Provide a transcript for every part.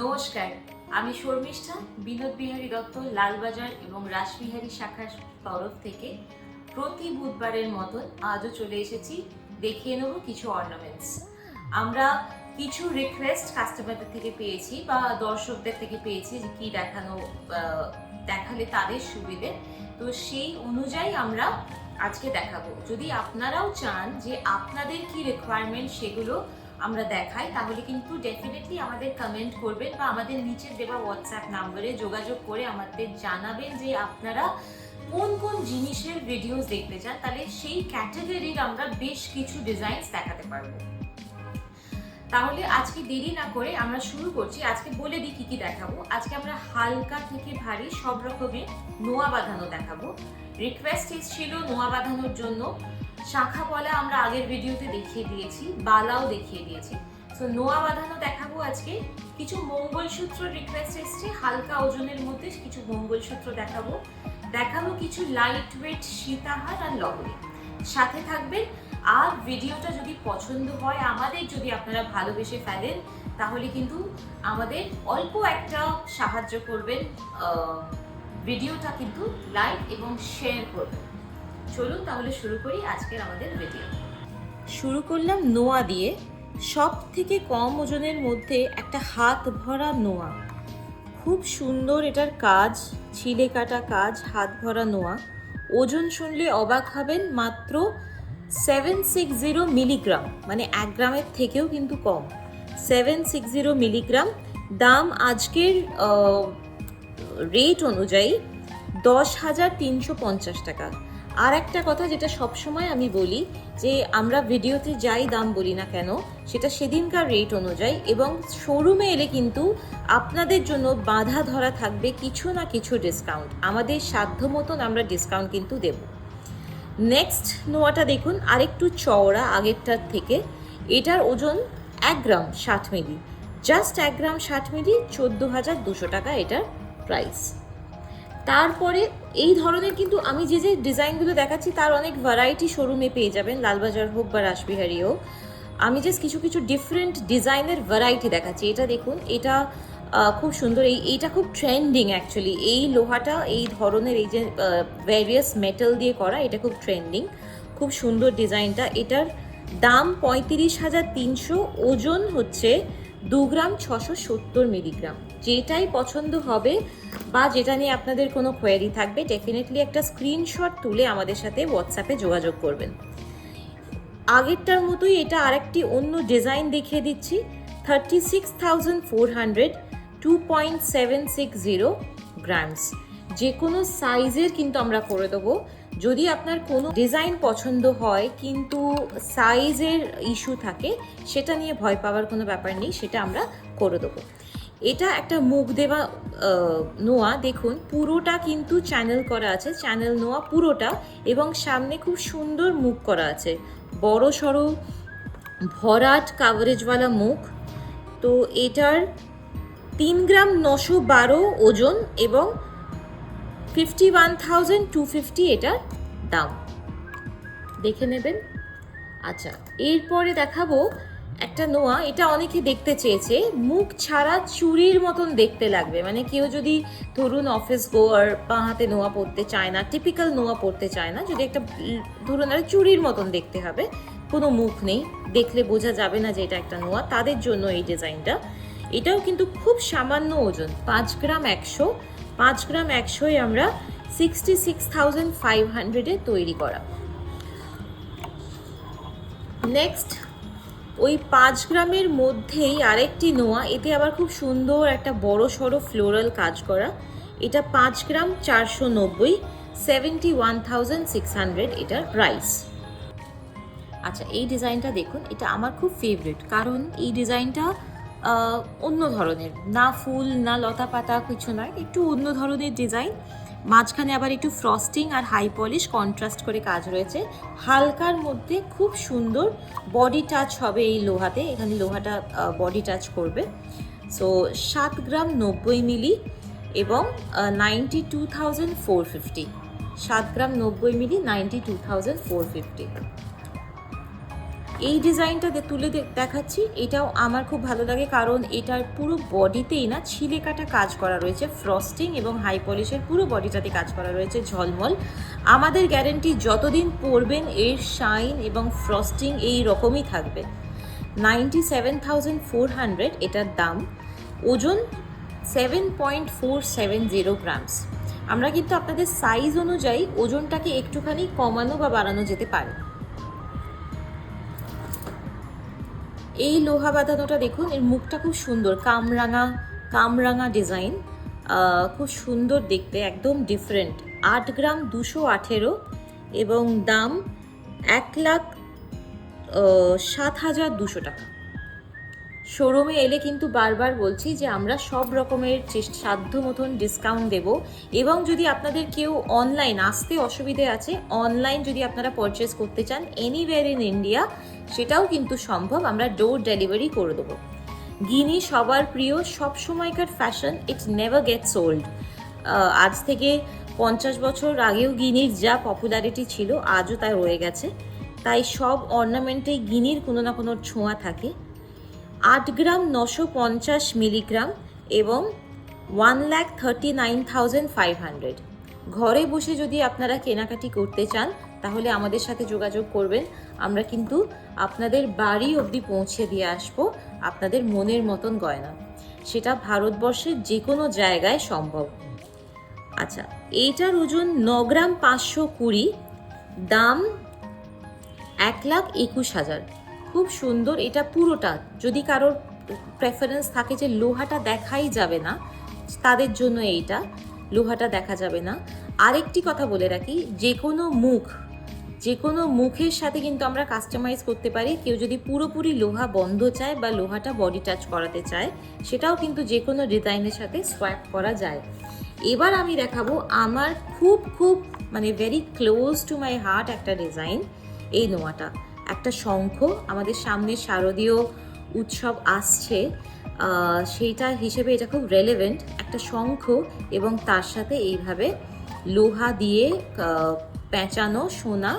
নমস্কার, আমি শর্মিষ্ঠা, বিনোদ বিহারী দত্ত, লালবাজার এবং রাসবিহারী শাখার তরফ থেকে প্রতি বুধবারের মতন আজও চলে এসেছি, দেখিয়ে নেব কিছু অর্নামেন্টস আমরা কিছু রিকোয়েস্ট কাস্টমারদের থেকে পেয়েছি বা দর্শকদের থেকে পেয়েছি যে কি দেখানো দেখালে তাদের সুবিধে। তো সেই অনুযায়ী আমরা আজকে দেখাবো। যদি আপনারাও চান যে আপনাদের কি রিকোয়ারমেন্ট সেগুলো আমরা দেখাই, তাহলে কিন্তু ডেফিনেটলি আমাদের কমেন্ট করবেন বা আমাদের নিচের দেওয়া হোয়াটসঅ্যাপ নাম্বারে যোগাযোগ করে আমাদের জানাবেন যে আপনারা কোন কোন জিনিসের ভিডিওস দেখতে চান, তাহলে সেই ক্যাটাগরির আমরা বেশ কিছু ডিজাইনস দেখাতে পারব। তাহলে আজকে দেরি না করে আমরা শুরু করছি। আজকে বলে দিই কি কি দেখাবো। আজকে আমরা হালকা থেকে ভারী সব রকমের নোয়া বাঁধানো দেখাবো। রিকোয়েস্ট এসেছিল নোয়া বাঁধানোর জন্য। শাখা পলা আমরা আগের ভিডিওতে দেখিয়ে দিয়েছি, বালাও দেখিয়ে দিয়েছি। তো নোয়া বাঁধানো দেখাবো আজকে। কিছু মঙ্গলসূত্র রিকোয়েস্ট এসছে, হালকা ওজনের মধ্যে কিছু মঙ্গলসূত্র দেখাবো। দেখাবো কিছু লাইট ওয়েট সীতাহার আর লহরি। সাথে থাকবেন আর ভিডিওটা যদি পছন্দ হয় আমাদের, যদি আপনারা ভালোবেসে ফেলেন, তাহলে কিন্তু আমাদের অল্প একটা সাহায্য করবেন ভিডিওটা কিন্তু লাইক এবং শেয়ার করবেন। চলুন তাহলে শুরু করি আজকের আমাদের ভিডিও শুরু করলাম নোয়া দিয়ে। সব থেকে কম ওজনের মধ্যে একটা হাত ভরা নোয়া। খুব সুন্দর এটার কাজ, ছিলে কাটা কাজ, হাত ভরা নোয়া। ওজন শুনলে অবাক হবেন, মাত্র সেভেন সিক্স জিরো মিলিগ্রাম মানে এক গ্রামের থেকেও কিন্তু কম। সেভেন সিক্স জিরো মিলিগ্রাম দাম আজকের রেট অনুযায়ী দশ হাজার তিনশো পঞ্চাশ টাকা। আর একটা কথা যেটা সবসময় আমি বলি, যে আমরা ভিডিওতে যাই দাম বলি না কেন, সেটা সেদিনকার রেট অনুযায়ী এবং শোরুমে এলে কিন্তু আপনাদের জন্য বাধা ধরা থাকবে কিছু না কিছু ডিসকাউন্ট আমাদের সাধ্য মতন আমরা ডিসকাউন্ট কিন্তু দেব। নেক্সট নোয়াটা দেখুন, আরেকটু চওড়া আগেরটার থেকে। এটার ওজন এক গ্রাম ষাট মিলি। জাস্ট এক গ্রাম ষাট মিলি, চোদ্দ হাজার দুশো টাকা এটার প্রাইস তারপরে এই ধরনের কিন্তু আমি যে যে ডিজাইনগুলো দেখাচ্ছি, তার অনেক ভ্যারাইটি শোরুমে পেয়ে যাবেন, লালবাজার হোক বা রাসবিহারি হোক। আমি জাস্ট কিছু কিছু ডিফারেন্ট ডিজাইনের ভ্যারাইটি দেখাচ্ছি। এটা দেখুন, এটা খুব সুন্দর। এই, এইটা খুব ট্রেন্ডিং অ্যাকচুয়ালি এই লোহাটা, এই ধরনের, এই যে ভ্যারিয়াস মেটাল দিয়ে করা, এটা খুব ট্রেন্ডিং খুব সুন্দর ডিজাইনটা এটার দাম পঁয়ত্রিশ হাজার তিনশো, ওজন হচ্ছে দু গ্রাম ছশো সত্তর মিলিগ্রাম। যেটাই পছন্দ হবে বা যেটা নিয়ে আপনাদের কোনো কোয়ারি থাকবে ডেফিনেটলি একটা স্ক্রিনশট তুলে আমাদের সাথে হোয়াটসঅ্যাপে যোগাযোগ করবেন। আগেরটার মতোই এটা আরেকটি অন্য ডিজাইন দেখিয়ে দিচ্ছি। Thirty six thousand four hundred two point seven six zero grams যে কোনো সাইজের কিন্তু আমরা করে দেবো। যদি আপনার কোনো ডিজাইন পছন্দ হয়, কিন্তু সাইজের ইস্যু থাকে, সেটা নিয়ে ভয় পাওয়ার কোনো ব্যাপার নেই, সেটা আমরা করে দেবো। এটা একটা মুখ দেওয়া নোয়া, দেখুন, পুরোটা কিন্তু চ্যানেল করা আছে চ্যানেল নোয়া পুরোটা, এবং সামনে খুব সুন্দর মুখ করা আছে। বড় সড়ো ভরাট কাভারেজওয়ালা মুখ। তো এটার তিন গ্রাম নশো বারো ওজন এবং fifty one thousand two fifty এটার দাম। দেখে নেবেন। আচ্ছা এরপরে দেখাবো একটা নোয়া, এটা অনেকে দেখতে চেয়েছে। মুখ ছাড়া চুরির মতন দেখতে লাগবে। মানে কেউ যদি ধরুন অফিস গোয়ার বা হাতে নোয়া পরতে চায় না টিপিক্যাল নোয়া পরতে চায় না, যদি একটা ধরুন একটা চুরির মতন দেখতে হবে, কোনো মুখ নেই, দেখলে বোঝা যাবে না যে এটা একটা নোয়া, তাদের জন্য এই ডিজাইনটা। এটাও কিন্তু খুব সামান্য ওজন, পাঁচ গ্রাম একশো। পাঁচ গ্রাম একশোই আমরা সিক্সটি সিক্স থাউজেন্ড ফাইভ হান্ড্রেডে তৈরি করা। নেক্সট ওই পাঁচ গ্রামের মধ্যেই আরেকটি নোয়া, এতে আবার খুব সুন্দর একটা বড় সড়ো ফ্লোরাল কাজ করা। এটা পাঁচ গ্রাম চারশো নব্বই seventy one thousand six hundred এটার প্রাইস আচ্ছা এই ডিজাইনটা দেখুন, এটা আমার খুব ফেভারিট কারণ এই ডিজাইনটা অন্য ধরনের। না ফুল, না লতা পাতা, কিছু নয়, একটু অন্য ধরনের ডিজাইন। মাঝখানে আবার একটু ফ্রস্টিং আর হাই পলিশ কন্ট্রাস্ট করে কাজ রয়েছে। হালকার মধ্যে খুব সুন্দর বডি টাচ হবে এই লোহাতে। এখানে লোহাটা বডি টাচ করবে। সো সাত গ্রাম নব্বই মিলি এবং ninety two thousand four fifty সাত গ্রাম নব্বই milli ninety two thousand four fifty এই ডিজাইনটাতে তুলে দেখাচ্ছি। এটাও আমার খুব ভালো লাগে কারণ এটার পুরো বডিতেই না ছিলে কাটা কাজ করা রয়েছে। ফ্রস্টিং এবং হাই পলিশের পুরো বডিটাতে কাজ করা রয়েছে ঝলমল। আমাদের গ্যারেন্টি যতদিন পরবেন এর শাইন এবং ফ্রস্টিং এই রকমই থাকবে। Ninety seven thousand four hundred এটার দাম। ওজন seven point four seven zero grams আমরা কিন্তু আপনাদের সাইজ অনুযায়ী ওজনটাকে একটুখানি কমানো বা বাড়ানো যেতে পারে। এই লোহা বাঁধানোটা দেখুন, এর মুখটা খুব সুন্দর, কামরাঙা কামরাঙা ডিজাইন খুব সুন্দর দেখতে, একদম ডিফারেন্ট আট গ্রাম দুশো আঠেরো এবং দাম এক লাখ সাত হাজার দুশো টাকা। শোরুমে এলে কিন্তু বারবার বলছি যে আমরা সব রকমের সাধ্য মতন ডিসকাউন্ট দেব এবং যদি আপনাদের কেউ অনলাইন আসতে অসুবিধে আছে অনলাইন যদি আপনারা পারচেস করতে চান এনিওয়ার ইন ইন্ডিয়া সেটাও কিন্তু সম্ভব। আমরা ডোর ডেলিভারি করে দেবো। গিনি সবার প্রিয় সব সময়কার fashion it's never gets old আজ থেকে পঞ্চাশ বছর আগেও গিনির যা পপুলারিটি ছিল, আজও তা রয়ে গেছে। তাই সব অর্নামেন্টে গিনির কোনো না কোনো ছোঁয়া থাকে। আট গ্রাম নশো পঞ্চাশ মিলিগ্রাম এবং one lakh thirty nine thousand five hundred. ঘরে বসে যদি আপনারা কেনাকাটি করতে চান, তাহলে আমাদের সাথে যোগাযোগ করবেন। আমরা কিন্তু আপনাদের বাড়ি অবধি পৌঁছে দিয়ে আসব আপনাদের মনের মতন গয়না। সেটা ভারতবর্ষের যে কোনো জায়গায় সম্ভব। আচ্ছা এইটার ওজন ন গ্রাম পাঁচশো কুড়ি, দাম এক লাখ একুশ হাজার। খুব সুন্দর, এটা পুরোটা। যদি কারোর প্রেফারেন্স থাকে যে লোহাটা দেখাই যাবে না, তাদের জন্য এইটা, লোহাটা দেখা যাবে না। আরেকটি কথা বলে রাখি, যে কোনো মুখ, যে কোনো মুখের সাথে কিন্তু আমরা কাস্টমাইজ করতে পারি। কেউ যদি পুরোপুরি লোহা বন্ধ চায় বা লোহাটা বডি টাচ করাতে চায়, সেটাও কিন্তু যে কোনো ডিজাইনের সাথে সোয়াপ করা যায়। এবার আমি দেখাবো আমার খুব খুব মানে very close to my heart একটা ডিজাইন এই নোয়াটা। একটা শঙ্খ, আমাদের সামনে শারদীয় উৎসব আসছে সেইটা হিসেবে এটা খুব রেলেভেন্ট একটা শঙ্খ এবং তার সাথে এইভাবে লোহা দিয়ে পেঁচানো সোনা,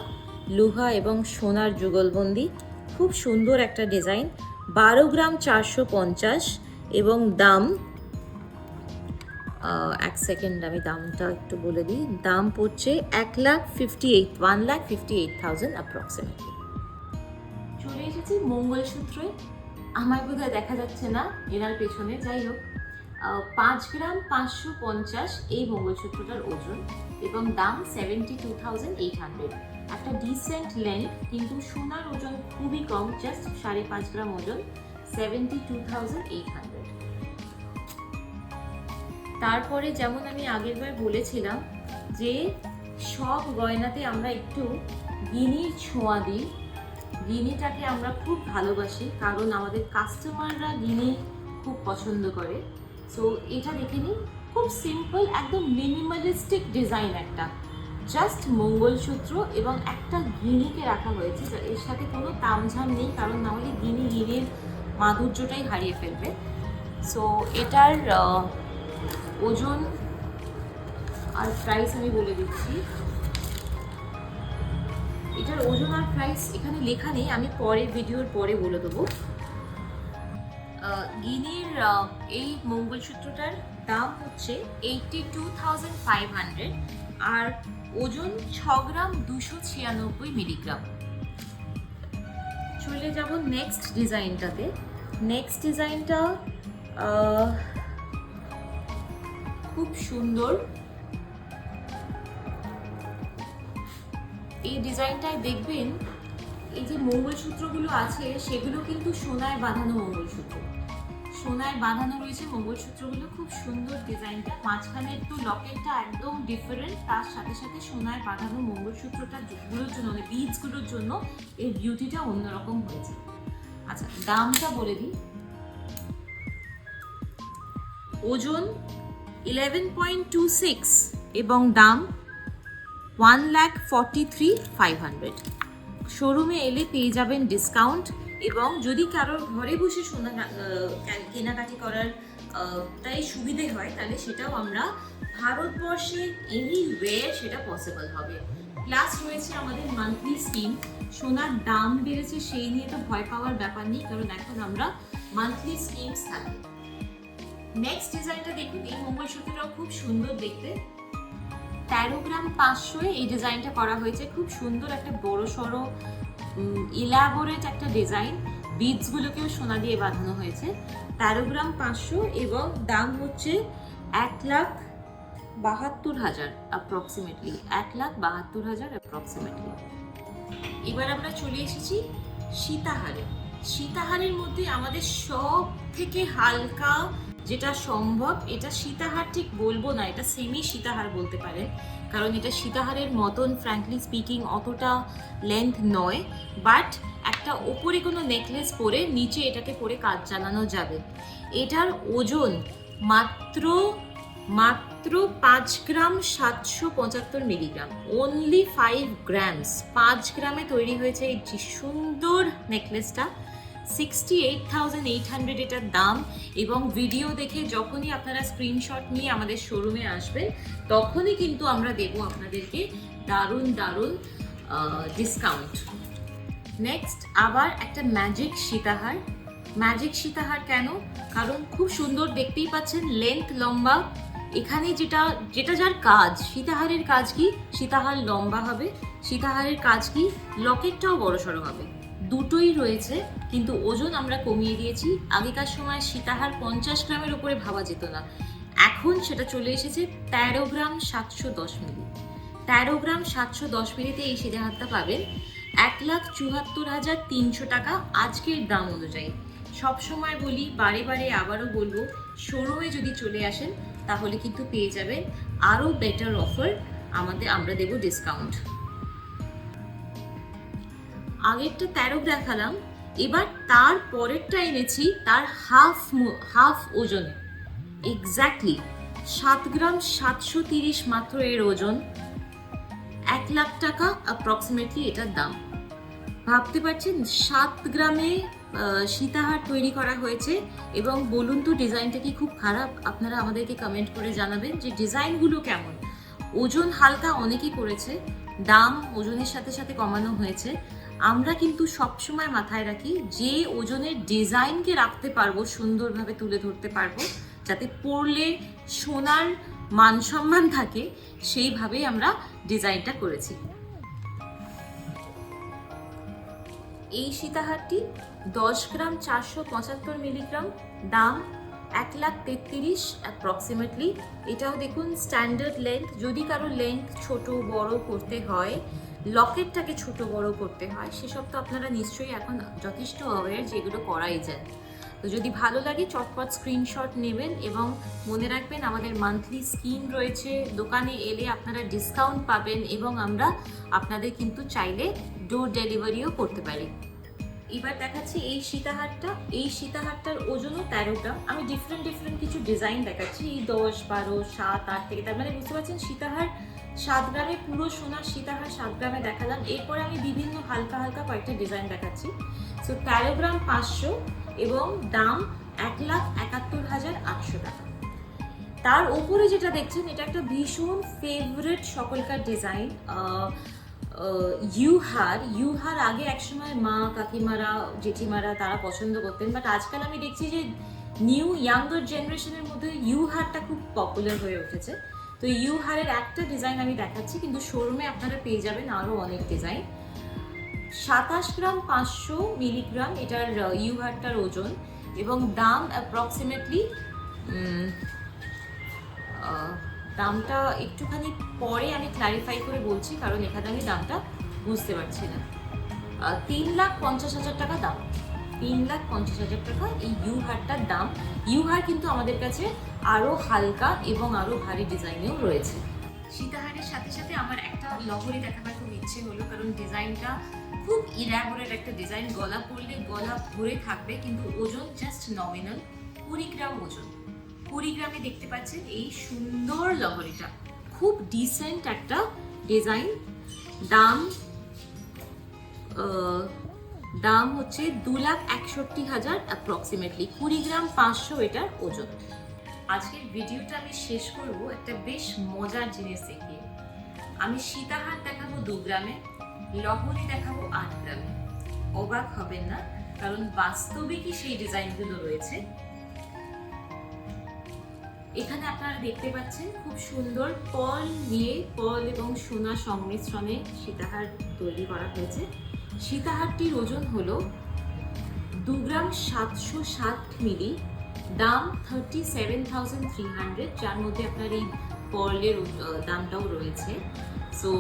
লোহা এবং সোনার যুগলবন্দি, খুব সুন্দর একটা ডিজাইন বারো গ্রাম চারশো পঞ্চাশ এবং দাম এক সেকেন্ড আমি দামটা একটু বলে দিই, দাম পড়ছে এক lakh fifty eight one lakh fifty eight thousand approximately চলে এসেছি মঙ্গলসূত্রে আমার বোধহয় দেখা যাচ্ছে না, এনার পেছনে। যাই হোক পাঁচ গ্রাম পাঁচশো পঞ্চাশ এই মঙ্গলসূত্রটার ওজন এবং দাম seventy two thousand eight hundred একটা ডিসেন্ট লেন্থ কিন্তু সোনার ওজন খুবই কম জাস্ট সাড়ে পাঁচ গ্রাম ওজন seventy two thousand eight hundred তারপরে যেমন আমি আগেরবার বলেছিলাম যে, সব গয়নাতে আমরা একটু গিনির ছোঁয়া দিই। গিনিটাকে আমরা খুব ভালোবাসি, কারণ আমাদের কাস্টমাররা গিনি খুব পছন্দ করে। সো এটা দেখে নিন, খুব সিম্পল একদম মিনিমালিস্টিক ডিজাইন একটা। জাস্ট মঙ্গলসূত্র এবং একটা গিনিকে রাখা হয়েছে এর সাথে কোনো তামঝাম নেই, কারণ না হলে গিনি গিনির মাধুর্যটাই হারিয়ে ফেলবে। সো এটার ওজন আর প্রাইস আমি বলে দিচ্ছি। এটার ওজন আর প্রাইস এখানে লেখা নেই, আমি পরে ভিডিওর পরে বলে দেবো। গিনির এই মঙ্গলসূত্রটার দাম হচ্ছে eighty two thousand five hundred আর ওজন ছ গ্রাম দুশো ছিয়ানব্বই মিলিগ্রাম চলে যাব নেক্সট ডিজাইনটাতে নেক্সট ডিজাইনটা খুব সুন্দর। এই ডিজাইনটায় দেখবেন এই যে মঙ্গলসূত্রগুলো আছে, সেগুলো কিন্তু সোনায় বাঁধানো মঙ্গলসূত্র। সোনায় বাঁধানো রয়েছে মঙ্গলসূত্রগুলো। খুব সুন্দর ডিজাইনটা। মাঝখানে একটু লকেটটা একদম ডিফারেন্ট তার সাথে সাথে সোনায় বাঁধানো মঙ্গলসূত্রটা গুলোর জন্য মানে বিচগুলোর জন্য এর বিউটিটা অন্যরকম হয়েছে। আচ্ছা দামটা বলে দিই। ওজন ইলেভেন পয়েন্ট টু সিক্স এবং দাম one lakh forty three five hundred. শোরুমে এলে পেয়ে যাবেন ডিসকাউন্ট এবং যদি কারোর ঘরে বসে সোনা কেনাকাটি করার তাই সুবিধে হয়, তাহলে সেটাও আমরা ভারতবর্ষে এনিওয়ে সেটা পসিবল হবে। প্লাস রয়েছে আমাদের মান্থলি স্কিম সোনার দাম বেড়েছে, সেই নিয়ে তো ভয় পাওয়ার ব্যাপার নেই, কারণ এখন আমরা মান্থলি স্কিমস থাকি। নেক্সট ডিজাইনটা দেখুন, এই মঙ্গলসূত্রটাও খুব সুন্দর দেখতে। তেরো গ্রাম পাঁচশো এই ডিজাইনটা করা হয়েছে। খুব সুন্দর একটা বড় সড়ো ইলাবোরেট একটা ডিজাইন। বিডসগুলোকেও সোনা দিয়ে বাঁধানো হয়েছে। তেরো গ্রাম পাঁচশো এবং দাম হচ্ছে এক লাখ বাহাত্তর হাজার অ্যাপ্রক্সিমেটলি এক লাখ বাহাত্তর হাজার অ্যাপ্রক্সিমেটলি এবার আমরা চলে এসেছি সীতাহারে। সীতাহারের মধ্যে আমাদের সব থেকে হালকা যেটা সম্ভব, এটা সীতাহার ঠিক বলব না, এটা সেমি সীতাহার বলতে পারেন। কারণ এটা সীতাহারের মতন ফ্র্যাঙ্কলি স্পিকিং অতটা লেন্থ নয়। বাট একটা ওপরে কোনো নেকলেস পরে নিচে এটাকে পরে কাজ চালানো যাবে। এটার ওজন মাত্র মাত্র পাঁচ গ্রাম সাতশো পঁচাত্তর মিলিগ্রাম অনলি ফাইভ গ্রামস পাঁচ গ্রামে তৈরি হয়েছে এই সুন্দর নেকলেসটা সিক্সটি এইট থাউজেন্ড এইট এটার দাম এবং ভিডিও দেখে যখনই আপনারা স্ক্রিনশট নিয়ে আমাদের শোরুমে আসবেন, তখনই কিন্তু আমরা দেবো আপনাদেরকে দারুণ দারুণ ডিসকাউন্ট নেক্সট আবার একটা ম্যাজিক সীতাহার। ম্যাজিক সীতাহার কেন? কারণ খুব সুন্দর দেখতেই পাচ্ছেন লেন্থ লম্বা। এখানে যেটা যেটা যার কাজ, সীতাহারের কাজ কি? সীতাহার লম্বা হবে। সীতাহারের কাজ কি? লকেটটাও বড় সড়ো হবে। দুটোই রয়েছে, কিন্তু ওজন আমরা কমিয়ে দিয়েছি। আগেকার সময় সীতাহার পঞ্চাশ গ্রামের উপরে ভাবা যেত না। এখন সেটা চলে এসেছে তেরো গ্রাম সাতশো দশ মিলি। তেরো গ্রাম সাতশো দশ মিলিতে এই সীতাহারটা পাবেন। এক লাখ চুয়াত্তর হাজার তিনশো টাকা আজকের দাম অনুযায়ী। সব সময় বলি, বারে বারে আবারও বলব, শোরুমে যদি চলে আসেন, তাহলে কিন্তু পেয়ে যাবেন আরও বেটার অফার আমাদের, আমরা দেব ডিসকাউন্ট আগেরটা তেরো দেখালাম, এবার তার পরেরটা এনেছি তার হাফ হাফ ওজনে। এক্স্যাক্টলি সাত গ্রাম সাতশো তিরিশ মাত্র এর ওজন। এক লাখ টাকা অ্যাপ্রক্সিমেটলি এটার দাম। ভাবতে পারছেন, সাত গ্রামে সীতাহার তৈরি করা হয়েছে এবং বলুন তো ডিজাইনটা কি খুব খারাপ? আপনারা আমাদেরকে কমেন্ট করে জানাবেন যে ডিজাইনগুলো কেমন। ওজন হালকা অনেকেই করেছে, দাম ওজনের সাথে সাথে কমানো হয়েছে। আমরা কিন্তু সবসময় মাথায় রাখি যে ওজনের ডিজাইনকে রাখতে পারব, সুন্দরভাবে তুলে ধরতে পারব, যাতে পড়লে সোনার মান সম্মান থাকে, সেইভাবেই আমরা ডিজাইনটা করেছি। এই সীতাহারটি দশ গ্রাম চারশো পঁচাত্তর মিলিগ্রাম, দাম এক লাখ তেত্রিশ অ্যাপ্রক্সিমেটলি এটাও দেখুন স্ট্যান্ডার্ড লেন্থ যদি কারও লেন্থ ছোট, বড় করতে হয় লকেটটাকে ছোট বড় করতে হয়, সেসব তো আপনারা নিশ্চয়ই এখন যথেষ্ট অ্যাওয়ার যে এগুলো করাই যায়। তো যদি ভালো লাগে, চটপট স্ক্রিনশট নেবেন এবং মনে রাখবেন আমাদের মান্থলি স্কিম রয়েছে, দোকানে এলে আপনারা ডিসকাউন্ট পাবেন এবং আমরা আপনাদের কিন্তু চাইলে ডোর ডেলিভারিও করতে পারি। এবার দেখাচ্ছি এই সীতাহারটা। এই সীতাহারটার ওজনও তেরো গ্রাম আমি ডিফারেন্ট ডিফারেন্ট কিছু ডিজাইন দেখাচ্ছি। এই দশ, বারো, সাত, আট থেকে তার মানে বুঝতে পারছেন, সীতাহার সাত গ্রামে পুরো সোনার সীতাহার সাত গ্রামে দেখালাম। এরপরে আমি বিভিন্ন হালকা হালকা কয়েকটা ডিজাইন দেখাচ্ছি। সো তেরো গ্রাম পাঁচশো এবং দাম এক লাখ একাত্তর হাজার আটশো টাকা। তার উপরে যেটা দেখছেন, এটা একটা ভীষণ ফেভারিট সকলকার ডিজাইন। ইউহার ইউহার আগে একসময় মা, কাকিমারা, জেঠিমারা তারা পছন্দ করতেন বাট আজকাল আমি দেখছি যে নিউ ইয়াঙ্গার জেনারেশনের মধ্যে ইউহারটা খুব পপুলার হয়ে উঠেছে। তো ইউহারের একটা ডিজাইন আমি দেখাচ্ছি, কিন্তু শোরুমে আপনারা পেয়ে যাবেন আরও অনেক ডিজাইন সাতাশ গ্রাম পাঁচশো মিলিগ্রাম, এটার ইউহারটার ওজন এবং দাম অ্যাপ্রক্সিমেটলি দামটা একটুখানি পরে আমি ক্লারিফাই করে বলছি, কারণ এখানে আমি দামটা বুঝতে পারছি না। তিন লাখ পঞ্চাশ হাজার টাকা দাম। তিন লাখ পঞ্চাশ হাজার টাকা এই ইউ হারটার দাম। ইউ হার কিন্তু আমাদের কাছে আরও হালকা এবং আরও ভারী ডিজাইনেও রয়েছে। সীতাহারের সাথে সাথে আমার একটা লহরি দেখাবার খুব ইচ্ছে হলো, কারণ ডিজাইনটা খুব ইরাবোরের একটা ডিজাইন। গলা পরলে গলা ভরে থাকবে, কিন্তু ওজন জাস্ট নমিনাল কুড়ি গ্রাম ওজন। কুড়ি গ্রামে দেখতে পাচ্ছেন এই সুন্দর লহরিটা। খুব ডিসেন্ট একটা ডিজাইন। দাম দাম হচ্ছে দু লাখ একষট্টি হাজার অ্যাপ্রক্সিমেটলি কুড়ি গ্রাম পাঁচশো এটার ওজন। আজকের ভিডিওটা আমি শেষ করব একটা বেশ মজার জিনিস দেখিয়ে। আমি সীতাহার দেখাবো দু গ্রামে, লহরি দেখাবো আট গ্রামে। অবাক হবেন না, কারণ বাস্তবিকই সেই ডিজাইনগুলো রয়েছে? এখানে আপনারা দেখতে পাচ্ছেন খুব সুন্দর পল নিয়ে, পল এবং সোনা সংমিশ্রণে সীতাহার তৈরি করা হয়েছে। সীতাহারটির ওজন হল দু গ্রাম সাতশো ষাট মিলি, দাম thirty seven thousand three hundred যার মধ্যে আপনার এই পর্লের দামটাও রয়েছে। সো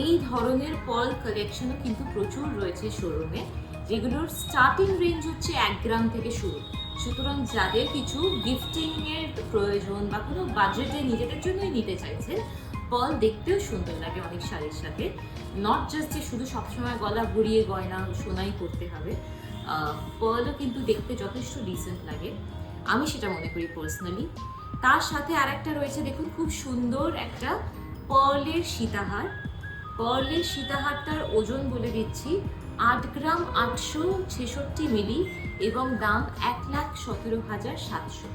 এই ধরনের পল কালেকশনও কিন্তু প্রচুর রয়েছে শোরুমে যেগুলোর স্টার্টিং রেঞ্জ হচ্ছে এক গ্রাম থেকে শুরু। সুতরাং যাদের কিছু গিফটিংয়ের প্রয়োজন বা কোনো বাজেটে নিজেদের জন্যই নিতে চাইছেন পল দেখতেও সুন্দর লাগে অনেক শাড়ির সাথে। নট জাস্ট যে শুধু সবসময় গলা ঘুরিয়ে গয়না সোনাই করতে হবে পলও কিন্তু দেখতে যথেষ্ট ডিসেন্ট লাগে। আমি সেটা মনে করি পার্সোনালি তার সাথে আরেকটা রয়েছে, দেখুন, খুব সুন্দর একটা পর্লের সীতাহার। পর্লের সীতাহারটার ওজন বলে দিচ্ছি, আট গ্রাম আটশো ছেষট্টি মিলি এবং দাম এক লাখ সতেরো হাজার সাতশো।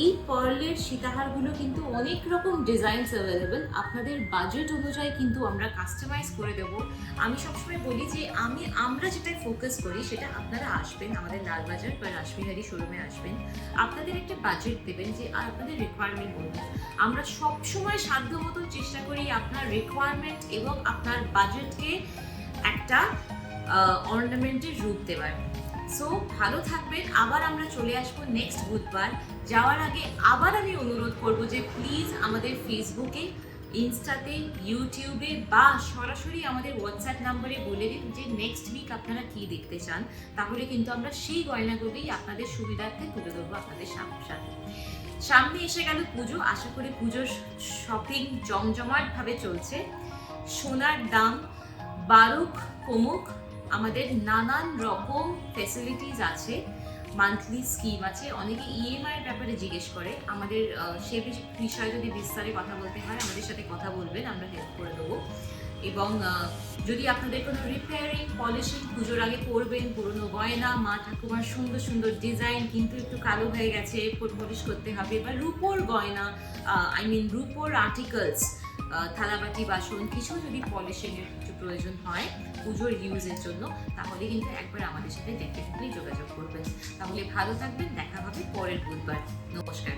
এই পর্লের সীতাহারগুলো কিন্তু অনেক রকম ডিজাইনস অ্যাভেলেবেল আপনাদের বাজেট অনুযায়ী কিন্তু আমরা কাস্টমাইজ করে দেবো। আমি সবসময় বলি যে আমি, আমরা যেটাই ফোকাস করি, সেটা আপনারা আসবেন, আমাদের লালবাজার বা রাসবিহারি শোরুমে আসবেন। আপনাদের একটা বাজেট দেবেন যে আর আপনাদের রিকোয়ারমেন্ট বলুন। আমরা সবসময় সাধ্য মতো চেষ্টা করি আপনার রিকোয়ারমেন্ট এবং আপনার বাজেটকে একটা অর্নামেন্টের রূপ দেওয়ার সো ভালো থাকবেন। আবার আমরা চলে আসব নেক্সট বুধবার। যাওয়ার আগে আবার আমি অনুরোধ করব যে প্লিজ আমাদের ফেসবুকে ইনস্টাতে ইউটিউবে বা সরাসরি আমাদের হোয়াটসঅ্যাপ নাম্বারে বলে দিন যে নেক্সট উইক আপনারা কি দেখতে চান। তাহলে কিন্তু আমরা সেই গয়নাগুলোই আপনাদের সুবিধার্থে তুলে ধরবো আপনাদের সাম- সাথে সামনে এসে গেল পুজো। আশা করি পুজোর শপিং জমজমাটভাবে চলছে। সোনার দাম বারুক, কমুক আমাদের নানান রকম ফেসিলিটিস আছে মান্থলি স্কিম আছে, অনেকে ইএমআই এর ব্যাপারে জিজ্ঞেস করে। আমাদের সে বিষ- বিষয়ে যদি বিস্তারে কথা বলতে হয়, আমাদের সাথে কথা বলবেন, আমরা হেল্প করে দেবো। এবং যদি আপনাদের কোনো রিপেয়ারিং পলিশিং পুজোর আগে করবেন, পুরনো গয়না, মা ঠাকুমার সুন্দর সুন্দর ডিজাইন কিন্তু একটু কালো হয়ে গেছে পলিশ করতে হবে, বা রূপোর গয়না আই মিন রূপোর আর্টিকেলস থালাবাটি, বাসন, কিছু যদি পলিশিং এর কিছু প্রয়োজন হয় পুজোর ইউজের জন্য, তাহলে কিন্তু একবার আমাদের সাথে ডেফিনেটলি যোগাযোগ করবেন। তাহলে ভালো থাকবেন, দেখা হবে পরের বুধবার। নমস্কার।